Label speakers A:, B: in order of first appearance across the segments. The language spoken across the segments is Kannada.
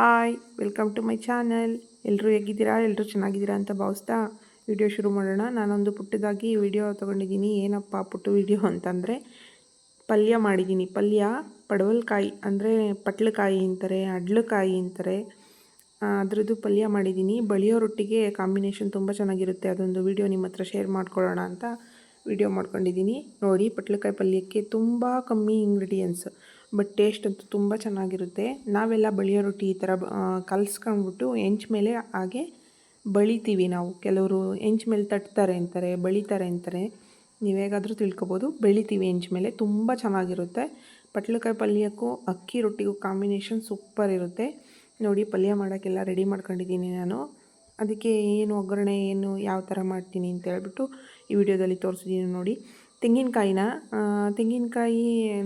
A: Hi, welcome to my channel. ಎಲ್ಲರೂ ಹೇಗಿದ್ದೀರಾ? ಎಲ್ಲರೂ ಚೆನ್ನಾಗಿದ್ದೀರಾ ಅಂತ ಭಾವಿಸ್ತಾ ವಿಡಿಯೋ ಶುರು ಮಾಡೋಣ. ನಾನೊಂದು ಪುಟ್ಟದಾಗಿ ವಿಡಿಯೋ ತೊಗೊಂಡಿದ್ದೀನಿ. ಏನಪ್ಪ ಪುಟ್ಟು ವಿಡಿಯೋ ಅಂತಂದರೆ, ಪಲ್ಯ ಮಾಡಿದ್ದೀನಿ. ಪಲ್ಯ ಪಡವಲ್ಕಾಯಿ ಅಂದರೆ ಪಟ್ಲಕಾಯಿ ಅಂತಾರೆ, ಅಡ್ಲಕಾಯಿ ಅಂತಾರೆ. ಅದರದ್ದು ಪಲ್ಯ ಮಾಡಿದ್ದೀನಿ. ಬಳಿಯೋ ರೊಟ್ಟಿಗೆ ಕಾಂಬಿನೇಷನ್ ತುಂಬ ಚೆನ್ನಾಗಿರುತ್ತೆ. ಅದೊಂದು ವಿಡಿಯೋ ನಿಮ್ಮ ಹತ್ರ ಶೇರ್ ಮಾಡ್ಕೊಳ್ಳೋಣ ಅಂತ ವಿಡಿಯೋ ಮಾಡ್ಕೊಂಡಿದ್ದೀನಿ. ನೋಡಿ, ಪಟ್ಲಕಾಯಿ ಪಲ್ಯಕ್ಕೆ ತುಂಬ ಕಮ್ಮಿ ಇಂಗ್ರೀಡಿಯೆಂಟ್ಸ್ ಬಟ್ ಟೇಸ್ಟ್ ಅಂತೂ ತುಂಬ ಚೆನ್ನಾಗಿರುತ್ತೆ. ನಾವೆಲ್ಲ ಬಳಿಯೋ ರೊಟ್ಟಿ ಈ ಥರ ಕಲ್ಸ್ಕೊಂಡ್ಬಿಟ್ಟು ಹೆಂಚ್ ಮೇಲೆ ಹಾಗೆ ಬಳಿತೀವಿ ನಾವು. ಕೆಲವರು ಹೆಂಚ್ ಮೇಲೆ ತಟ್ತಾರೆ ಅಂತಾರೆ, ಬಳಿತಾರೆ ಅಂತಾರೆ. ನೀವು ಹೇಗಾದರೂ ತಿಳ್ಕೊಬೋದು. ಬೆಳಿತೀವಿ ಹೆಂಚ್ ಮೇಲೆ, ತುಂಬ ಚೆನ್ನಾಗಿರುತ್ತೆ. ಪಟ್ಲಕಾಯಿ ಪಲ್ಯಕ್ಕೂ, ಅಕ್ಕಿ ರೊಟ್ಟಿಗೂ ಕಾಂಬಿನೇಷನ್ ಸೂಪರ್ ಇರುತ್ತೆ. ನೋಡಿ, ಪಲ್ಯ ಮಾಡೋಕ್ಕೆಲ್ಲ ರೆಡಿ ಮಾಡ್ಕೊಂಡಿದ್ದೀನಿ ನಾನು. ಅದಕ್ಕೆ ಏನು ಒಗ್ಗರಣೆ, ಏನು ಯಾವ ಥರ ಮಾಡ್ತೀನಿ ಅಂತ ಹೇಳ್ಬಿಟ್ಟು ಈ ವಿಡಿಯೋದಲ್ಲಿ ತೋರಿಸಿದ್ದೀನಿ ನೋಡಿ. ತೆಂಗಿನಕಾಯಿನ? ತೆಂಗಿನಕಾಯಿ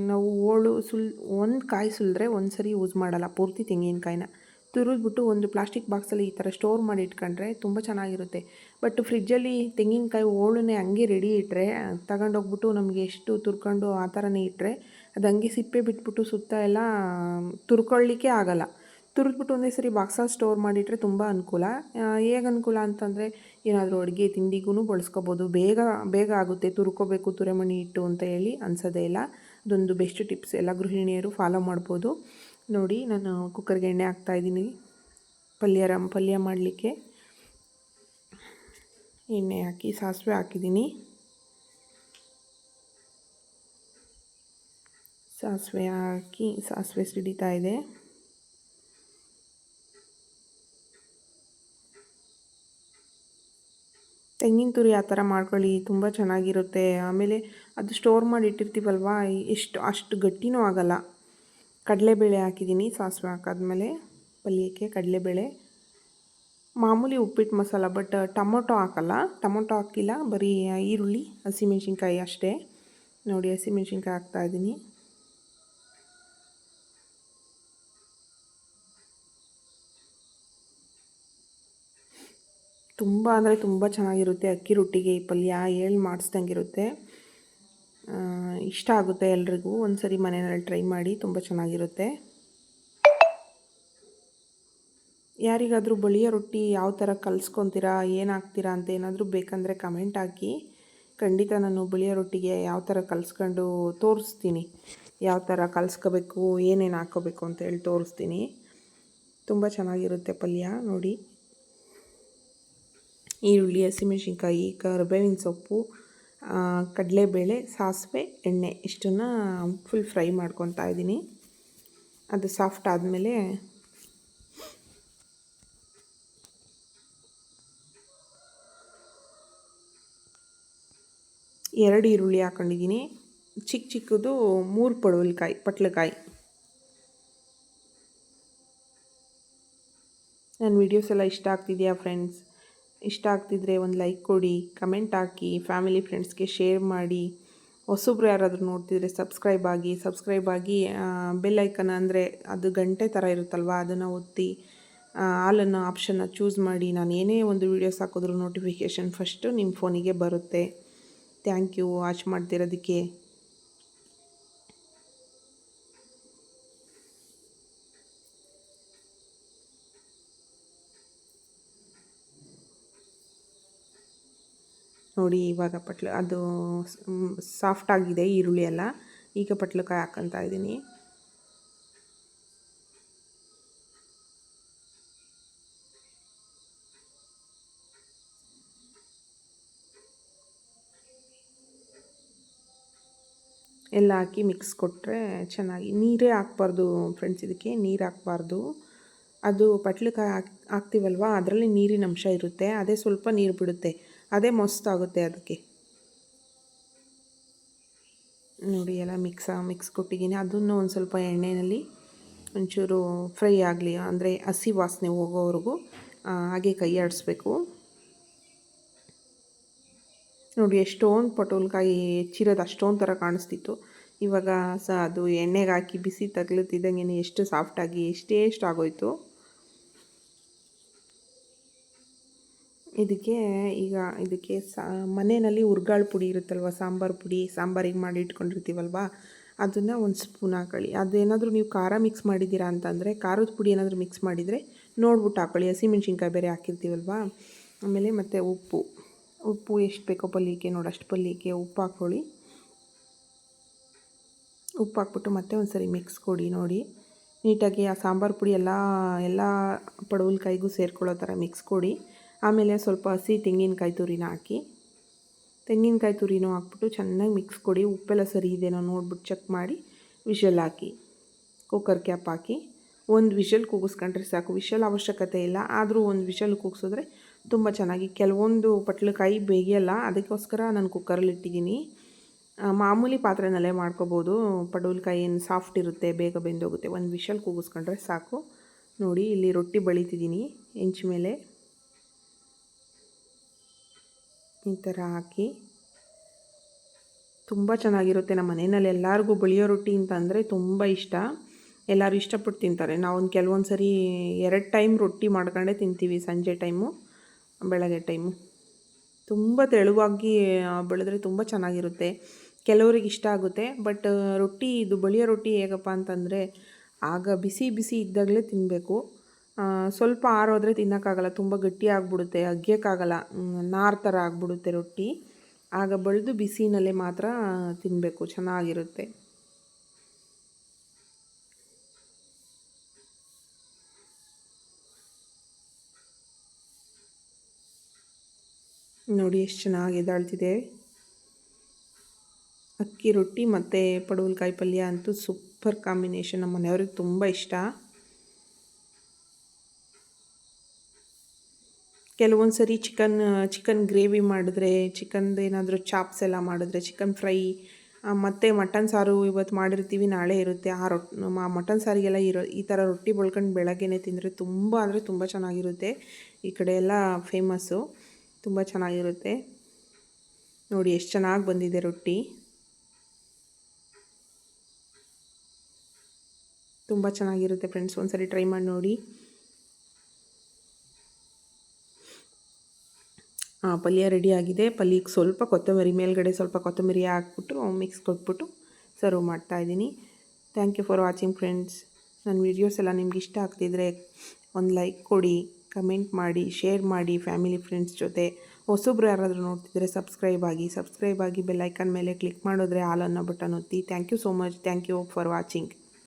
A: ನಾವು ಓಳು ಸುಲ್, ಒಂದು ಕಾಯಿ ಸುಲಿದ್ರೆ ಒಂದು ಸರಿ ಯೂಸ್ ಮಾಡಲ್ಲ, ಪೂರ್ತಿ ತೆಂಗಿನಕಾಯಿನ. ತುರಿದ್ಬಿಟ್ಟು ಒಂದು ಪ್ಲಾಸ್ಟಿಕ್ ಬಾಕ್ಸಲ್ಲಿ ಈ ಥರ ಸ್ಟೋರ್ ಮಾಡಿ ಇಟ್ಕೊಂಡ್ರೆ ತುಂಬ ಚೆನ್ನಾಗಿರುತ್ತೆ. ಬಟ್ ಫ್ರಿಜ್ಜಲ್ಲಿ ತೆಂಗಿನಕಾಯಿ ಓಳನ್ನೇ ಹಂಗೆ ರೆಡಿ ಇಟ್ಟರೆ ತಗೊಂಡೋಗ್ಬಿಟ್ಟು ನಮಗೆ ಎಷ್ಟು ತುರ್ಕೊಂಡು ಆ ಥರನೇ ಇಟ್ಟರೆ ಅದು ಹಂಗೆ ಸಿಪ್ಪೆ ಬಿಟ್ಬಿಟ್ಟು ಸುತ್ತ ಎಲ್ಲ ತುರ್ಕೊಳ್ಳಿಕ್ಕೆ ಆಗೋಲ್ಲ. ತುರಿದ್ಬಿಟ್ಟು ಒಂದೇ ಸರಿ ಬಾಕ್ಸಲ್ಲಿ ಸ್ಟೋರ್ ಮಾಡಿಟ್ರೆ ತುಂಬ ಅನುಕೂಲ. ಹೇಗೆ ಅನುಕೂಲ ಅಂತಂದರೆ ಏನಾದರೂ ಅಡುಗೆ ತಿಂಡಿಗೂ ಬಳಸ್ಕೋಬೋದು. ಬೇಗ ಬೇಗ ಆಗುತ್ತೆ. ತುರ್ಕೋಬೇಕು, ತುರೆಮಣಿ ಇಟ್ಟು ಅಂತ ಹೇಳಿ ಅನ್ಸೋದೇ ಇಲ್ಲ. ಅದೊಂದು ಬೆಸ್ಟ್ ಟಿಪ್ಸ್ ಎಲ್ಲ ಗೃಹಿಣಿಯರು ಫಾಲೋ ಮಾಡ್ಬೋದು. ನೋಡಿ, ನಾನು ಕುಕ್ಕರ್ಗೆ ಎಣ್ಣೆ ಹಾಕ್ತಾಯಿದ್ದೀನಿ ಪಲ್ಯ ರಮ್ ಪಲ್ಯ ಮಾಡಲಿಕ್ಕೆ ಎಣ್ಣೆ ಹಾಕಿ, ಸಾಸಿವೆ ಹಾಕಿದ್ದೀನಿ. ಸಾಸಿವೆ ಹಾಕಿ, ಸಾಸಿವೆ ಸಿಡಿತಾ ಇದೆ. ತೆಂಗಿನ ತುರಿ ಆ ಥರ ಮಾಡ್ಕೊಳ್ಳಿ, ತುಂಬ ಚೆನ್ನಾಗಿರುತ್ತೆ. ಆಮೇಲೆ ಅದು ಸ್ಟೋರ್ ಮಾಡಿ ಇಟ್ಟಿರ್ತೀವಲ್ವ ಎಷ್ಟು, ಅಷ್ಟು ಗಟ್ಟಿನೂ ಆಗಲ್ಲ. ಕಡಲೆಬೇಳೆ ಹಾಕಿದ್ದೀನಿ, ಸಾಸಿವೆ ಹಾಕಾದ್ಮೇಲೆ ಪಲ್ಯಕ್ಕೆ ಕಡಲೆಬೇಳೆ. ಮಾಮೂಲಿ ಉಪ್ಪಿಟ್ಟು ಮಸಾಲ ಬಟ್ ಟೊಮೊಟೊ ಹಾಕಲ್ಲ. ಟೊಮೊಟೊ ಹಾಕಿಲ್ಲ, ಬರೀ ಈರುಳ್ಳಿ, ಹಸಿಮೆಣ್ಸಿನ್ಕಾಯಿ ಅಷ್ಟೇ. ನೋಡಿ, ಹಸಿಮೆಣ್ಸಿನ್ಕಾಯಿ ಹಾಕ್ತಾಯಿದ್ದೀನಿ ತುಂಬ ಅಂದರೆ ತುಂಬ ಚೆನ್ನಾಗಿರುತ್ತೆ ಅಕ್ಕಿ ರೊಟ್ಟಿಗೆ ಈ ಪಲ್ಯ ಹೇಳಿ ಮಾಡಿಸ್ದಂಗಿರುತ್ತೆ. ಇಷ್ಟ ಆಗುತ್ತೆ ಎಲ್ರಿಗೂ. ಒಂದು ಸರಿ ಮನೆಯಲ್ಲಿ ಟ್ರೈ ಮಾಡಿ, ತುಂಬ ಚೆನ್ನಾಗಿರುತ್ತೆ. ಯಾರಿಗಾದರೂ ಬಳಿಯ ರೊಟ್ಟಿ ಯಾವ ಥರ ಕಲ್ಸ್ಕೊತೀರಾ, ಏನು ಹಾಕ್ತೀರಾ ಅಂತ ಏನಾದರೂ ಬೇಕಂದರೆ ಕಮೆಂಟ್ ಹಾಕಿ. ಖಂಡಿತ ನಾನು ಬಳಿಯ ರೊಟ್ಟಿಗೆ ಯಾವ ಥರ ಕಲಿಸ್ಕೊಂಡು ತೋರಿಸ್ತೀನಿ. ಯಾವ ಥರ ಕಲಿಸ್ಕೋಬೇಕು, ಏನೇನು ಹಾಕ್ಕೋಬೇಕು ಅಂತ ಹೇಳಿ ತೋರಿಸ್ತೀನಿ. ತುಂಬ ಚೆನ್ನಾಗಿರುತ್ತೆ ಪಲ್ಯ, ನೋಡಿ. ಈರುಳ್ಳಿ, ಹಸಿಮೆಣ್ಸಿನ್ಕಾಯಿ, ಕರಿಬೇವಿನ ಸೊಪ್ಪು ಕಡಲೆಬೇಳೆ, ಸಾಸಿವೆ, ಎಣ್ಣೆ ಇಷ್ಟನ್ನು ಫುಲ್ ಫ್ರೈ ಮಾಡ್ಕೊತಾ ಇದ್ದೀನಿ. ಅದು ಸಾಫ್ಟ್ ಆದಮೇಲೆ ಎರಡು ಈರುಳ್ಳಿ ಹಾಕೊಂಡಿದ್ದೀನಿ. ಚಿಕ್ಕ ಚಿಕ್ಕದು ಮೂರು ಪಡುವಲ್ಕಾಯಿ, ಪಟ್ಲಕಾಯಿ. ನನ್ನ ವೀಡಿಯೋಸ್ ಎಲ್ಲ ಇಷ್ಟ ಆಗ್ತಿದೆಯಾ ಫ್ರೆಂಡ್ಸ್ ಇಷ್ಟ ಆಗ್ತಿದ್ರೆ ಒಂದು ಲೈಕ್ ಕೊಡಿ ಕಮೆಂಟ್ ಹಾಕಿ ಫ್ಯಾಮಿಲಿ ಫ್ರೆಂಡ್ಸ್ಗೆ ಶೇರ್ ಮಾಡಿ. ಹೊಸಬ್ರು ಯಾರಾದರೂ ನೋಡ್ತಿದ್ರೆ ಸಬ್ಸ್ಕ್ರೈಬ್ ಆಗಿ ಸಬ್ಸ್ಕ್ರೈಬ್ ಆಗಿ ಬೆಲ್ ಐಕನ್ ಅಂದರೆ ಅದು ಗಂಟೆ ಥರ ಇರುತ್ತಲ್ವ? ಅದನ್ನು ಒತ್ತಿ ಆಲನ್ನು ಆಪ್ಷನ್ನ ಚೂಸ್ ಮಾಡಿ. ನಾನು ಏನೇ ಒಂದು ವೀಡಿಯೋಸ್ ಹಾಕಿದ್ರು ನೋಟಿಫಿಕೇಷನ್ ಫಸ್ಟು ನಿಮ್ಮ ಫೋನಿಗೆ ಬರುತ್ತೆ. ಥ್ಯಾಂಕ್ ಯು ವಾಚ್ ಮಾಡ್ತಿರೋದಕ್ಕೆ. ನೋಡಿ ಇವಾಗ ಪಟ್ಲು ಅದು ಸಾಫ್ಟ್ ಆಗಿದೆ ಈರುಳ್ಳಿ ಎಲ್ಲ. ಈಗ ಪಟ್ಲಕಾಯಿ ಹಾಕ್ಕೊತಾ ಇದ್ದೀನಿ. ಎಲ್ಲ ಹಾಕಿ ಮಿಕ್ಸ್ ಕೊಟ್ಟರೆ ಚೆನ್ನಾಗಿ. ನೀರೇ ಹಾಕ್ಬಾರ್ದು ಫ್ರೆಂಡ್ಸ್ ಇದಕ್ಕೆ, ನೀರು ಹಾಕ್ಬಾರ್ದು. ಅದು ಪಟ್ಲಕಾಯಿ ಹಾಕ್, ಹಾಕ್ತೀವಲ್ವ? ಅದರಲ್ಲಿ ನೀರಿನ ಅಂಶ ಇರುತ್ತೆ. ಅದೇ ಸ್ವಲ್ಪ ನೀರು ಬಿಡುತ್ತೆ. ಅದೇ ಮಸ್ತಾಗುತ್ತೆ ಅದಕ್ಕೆ. ನೋಡಿ ಎಲ್ಲ ಮಿಕ್ಸ್ ಮಿಕ್ಸ್ ಕೊಟ್ಟಿದ್ದೀನಿ. ಅದನ್ನು ಒಂದು ಸ್ವಲ್ಪ ಎಣ್ಣೆಯಲ್ಲಿ ಒಂಚೂರು ಫ್ರೈ ಆಗಲಿ, ಅಂದರೆ ಹಸಿ ವಾಸನೆ ಹೋಗೋವರೆಗೂ ಹಾಗೆ ಕೈ ಆಡಿಸ್ಬೇಕು. ನೋಡಿ, ಎಷ್ಟೊಂದು ಪಟೋಲ್ಕಾಯಿ ಹೆಚ್ಚಿರೋದು ಅಷ್ಟೊಂದು ಥರ ಕಾಣಿಸ್ತಿತ್ತು. ಇವಾಗ ಸಹ ಅದು ಎಣ್ಣೆಗೆ ಹಾಕಿ ಬಿಸಿ ತಗಲುತ್ತಿದ್ದಂಗೆ ಎಷ್ಟು ಸಾಫ್ಟಾಗಿ ಎಷ್ಟೇ ಆಗೋಯ್ತು. ಇದಕ್ಕೆ ಈಗ ಇದಕ್ಕೆ ಸಾ, ಮನೆಯಲ್ಲಿ ಹುರ್ಗಾಳು ಪುಡಿ ಇರುತ್ತಲ್ವ, ಸಾಂಬಾರು ಪುಡಿ ಸಾಂಬಾರಿಗೆ ಮಾಡಿ ಇಟ್ಕೊಂಡಿರ್ತೀವಲ್ವ, ಅದನ್ನು ಒಂದು ಸ್ಪೂನ್ ಹಾಕೊಳ್ಳಿ. ಅದೇನಾದರೂ ನೀವು ಖಾರ ಮಿಕ್ಸ್ ಮಾಡಿದ್ದೀರಾ ಅಂತಂದರೆ, ಖಾರದ ಪುಡಿ ಏನಾದರೂ ಮಿಕ್ಸ್ ಮಾಡಿದರೆ ನೋಡ್ಬಿಟ್ಟು ಹಾಕೊಳ್ಳಿ. ಹಸಿಮೆಣ್ಸಿನ್ಕಾಯಿ ಬೇರೆ ಹಾಕಿರ್ತೀವಲ್ವ, ಆಮೇಲೆ ಮತ್ತು ಉಪ್ಪು. ಉಪ್ಪು ಎಷ್ಟು ಬೇಕೋ ಪಲ್ಯಕ್ಕೆ ನೋಡಿ, ಅಷ್ಟು ಪಲ್ಯಕ್ಕೆ ಉಪ್ಪು ಹಾಕ್ಕೊಳ್ಳಿ ಉಪ್ಪು ಹಾಕ್ಬಿಟ್ಟು ಮತ್ತೆ ಒಂದು ಸರಿ ಮಿಕ್ಸ್ ಕೊಡಿ, ನೋಡಿ. ನೀಟಾಗಿ ಆ ಸಾಂಬಾರು ಪುಡಿ ಎಲ್ಲ ಎಲ್ಲ ಪಡವಲಕಾಯಿಗೂ ಸೇರ್ಕೊಳ್ಳೋ ಥರ ಮಿಕ್ಸ್ ಕೊಡಿ. ಆಮೇಲೆ ಸ್ವಲ್ಪ ಹಸಿ ತೆಂಗಿನಕಾಯಿ ತುರಿನ ಹಾಕಿ, ತೆಂಗಿನಕಾಯಿ ತುರಿನೂ ಹಾಕ್ಬಿಟ್ಟು ಚೆನ್ನಾಗಿ ಮಿಕ್ಸ್ ಕೊಡಿ. ಉಪ್ಪೆಲ್ಲ ಸರಿ ಇದೆಯೋ ನೋಡ್ಬಿಟ್ಟು ಚೆಕ್ ಮಾಡಿ ವಿಷಲ್ ಹಾಕಿ ಕುಕ್ಕರ್ ಕ್ಯಾಪ್ ಹಾಕಿ. ಒಂದು ವಿಷಲ್ ಕೂಗಿಸ್ಕೊಂಡ್ರೆ ಸಾಕು. ವಿಷಲ್ ಅವಶ್ಯಕತೆ ಇಲ್ಲ. ಆದರೂ ಒಂದು ವಿಷಲ್ ಕೂಗಿಸಿದ್ರೆ ತುಂಬ ಚೆನ್ನಾಗಿ. ಕೆಲವೊಂದು ಪಟ್ಲಕಾಯಿ ಬೇಯಲ್ಲ ಅದಕ್ಕೋಸ್ಕರ ನಾನು ಕುಕ್ಕರಲ್ಲಿ ಇಟ್ಟಿದ್ದೀನಿ. ಮಾಮೂಲಿ ಪಾತ್ರೆನಲ್ಲೇ ಮಾಡ್ಕೋಬೋದು. ಪಡುವಲ್ಕಾಯಿ ಏನು ಸಾಫ್ಟ್ ಇರುತ್ತೆ, ಬೇಗ ಬೆಂದೋಗುತ್ತೆ, ಒಂದು ವಿಷಲ್ ಕೂಗಿಸ್ಕೊಂಡ್ರೆ ಸಾಕು. ನೋಡಿ, ಇಲ್ಲಿ ರೊಟ್ಟಿ ಬಳಿತಿದ್ದೀನಿ. ಹೆಂಚು ಮೇಲೆ. ಈ ಥರ ಹಾಕಿ. ತುಂಬ ಚೆನ್ನಾಗಿರುತ್ತೆ ನಮ್ಮ ಮನೆಯಲ್ಲಿ ಎಲ್ಲರಿಗೂ ಬಳಿಯೋ ರೊಟ್ಟಿ ಅಂತ ಅಂದರೆ ತುಂಬ ಇಷ್ಟ. ಎಲ್ಲರೂ ಇಷ್ಟಪಟ್ಟು ತಿಂತಾರೆ. ನಾವು ಒಂದು ಕೆಲವೊಂದು ಸರಿ ಎರಡು ಟೈಮ್ ರೊಟ್ಟಿ ಮಾಡ್ಕೊಂಡೇ ತಿಂತೀವಿ ಸಂಜೆ ಟೈಮು, ಬೆಳಗ್ಗೆ ಟೈಮು. ತುಂಬ ತೆಳುವಾಗಿ ಬೆಳೆದ್ರೆ ತುಂಬ ಚೆನ್ನಾಗಿರುತ್ತೆ. ಕೆಲವ್ರಿಗೆ ಇಷ್ಟ ಆಗುತ್ತೆ. ಬಟ್ ರೊಟ್ಟಿ, ಇದು ಬಳಿಯೋ ರೊಟ್ಟಿ ಹೇಗಪ್ಪ ಅಂತಂದರೆ, ಆಗ ಬಿಸಿ ಬಿಸಿ ಇದ್ದಾಗಲೇ ತಿನ್ನಬೇಕು ಸ್ವಲ್ಪ ಆರೋದ್ರೆ ತಿನ್ನೋಕ್ಕಾಗಲ್ಲ, ತುಂಬ ಗಟ್ಟಿ ಆಗಿಬಿಡುತ್ತೆ ಅಗ್ಯೋಕ್ಕಾಗಲ್ಲ ನಾರು ಥರ ಆಗಿಬಿಡುತ್ತೆ ರೊಟ್ಟಿ. ಆಗ ಬಳಿದು ಬಿಸಿನಲ್ಲೇ ಮಾತ್ರ ತಿನ್ನಬೇಕು ಚೆನ್ನಾಗಿರುತ್ತೆ. ನೋಡಿ ಎಷ್ಟು ಚೆನ್ನಾಗಿ ಎದ್ದಾಳ್ತಿದೆ. ಅಕ್ಕಿ ರೊಟ್ಟಿ ಮತ್ತು ಪಡುವಲ್ಕಾಯಿ ಪಲ್ಯ ಅಂತೂ ಸೂಪರ್ ಕಾಂಬಿನೇಷನ್ ನಮ್ಮ ಮನೆಯವ್ರಿಗೆ ತುಂಬ ಇಷ್ಟ. ಕೆಲವೊಂದು ಸರಿ ಚಿಕನ್ ಚಿಕನ್ ಗ್ರೇವಿ ಮಾಡಿದ್ರೆ ಚಿಕನ್ದು ಏನಾದರೂ ಚಾಪ್ಸ್ ಎಲ್ಲ ಮಾಡಿದ್ರೆ ಚಿಕನ್ ಫ್ರೈ ಮತ್ತು ಮಟನ್ ಸಾರು ಇವತ್ತು ಮಾಡಿರ್ತೀವಿ, ನಾಳೆ ಇರುತ್ತೆ. ಆ ರೊಟ್ಟಿ ಮಟನ್ ಸಾರಿಗೆಲ್ಲ ಇರೋ, ಈ ಥರ ರೊಟ್ಟಿ ಬಳ್ಕೊಂಡು ಬೆಳಗ್ಗೆನೇ ತಿಂದರೆ ತುಂಬ ಅಂದರೆ ತುಂಬ ಚೆನ್ನಾಗಿರುತ್ತೆ. ಈ ಕಡೆ ಎಲ್ಲ ಫೇಮಸ್ಸು ತುಂಬ ಚೆನ್ನಾಗಿರುತ್ತೆ. ನೋಡಿ ಎಷ್ಟು ಚೆನ್ನಾಗಿ ಬಂದಿದೆ ರೊಟ್ಟಿ. ತುಂಬ ಚೆನ್ನಾಗಿರುತ್ತೆ ಫ್ರೆಂಡ್ಸ್ ಒಂದ್ಸರಿ ಟ್ರೈ ಮಾಡಿ ನೋಡಿ. ಪಲ್ಯ ರೆಡಿ ಆಗಿದೆ. ಪಲ್ಯಕ್ಕೆ ಸ್ವಲ್ಪ ಕೊತ್ತಂಬರಿ, ಮೇಲ್ಗಡೆ ಸ್ವಲ್ಪ ಕೊತ್ತಂಬರಿ ಹಾಕ್ಬಿಟ್ಟು ಮಿಕ್ಸ್ ಕೊಟ್ಬಿಟ್ಟು ಸರ್ವ್ ಮಾಡ್ತಾಯಿದ್ದೀನಿ thank you for watching friends ನನ್ನ ವೀಡಿಯೋಸ್ ಎಲ್ಲ ನಿಮ್ಗೆ ಇಷ್ಟ ಆಗ್ತಿದ್ರೆ ಒಂದು ಲೈಕ್ ಕೊಡಿ ಕಮೆಂಟ್ ಮಾಡಿ ಶೇರ್ ಮಾಡಿ ಫ್ಯಾಮಿಲಿ ಫ್ರೆಂಡ್ಸ್ ಜೊತೆ. ಹೊಸೊಬ್ರು ಯಾರಾದರೂ ನೋಡ್ತಿದ್ರೆ ಸಬ್ಸ್ಕ್ರೈಬ್ ಆಗಿ ಸಬ್ಸ್ಕ್ರೈಬ್ ಆಗಿ ಬೆಲ್ಲೈಕನ್ ಮೇಲೆ ಕ್ಲಿಕ್ ಮಾಡಿದ್ರೆ ಆಲ್ ಅನ್ನೋ ಬಟನ್ ಒತ್ತಿ. Thank you so much thank you for watching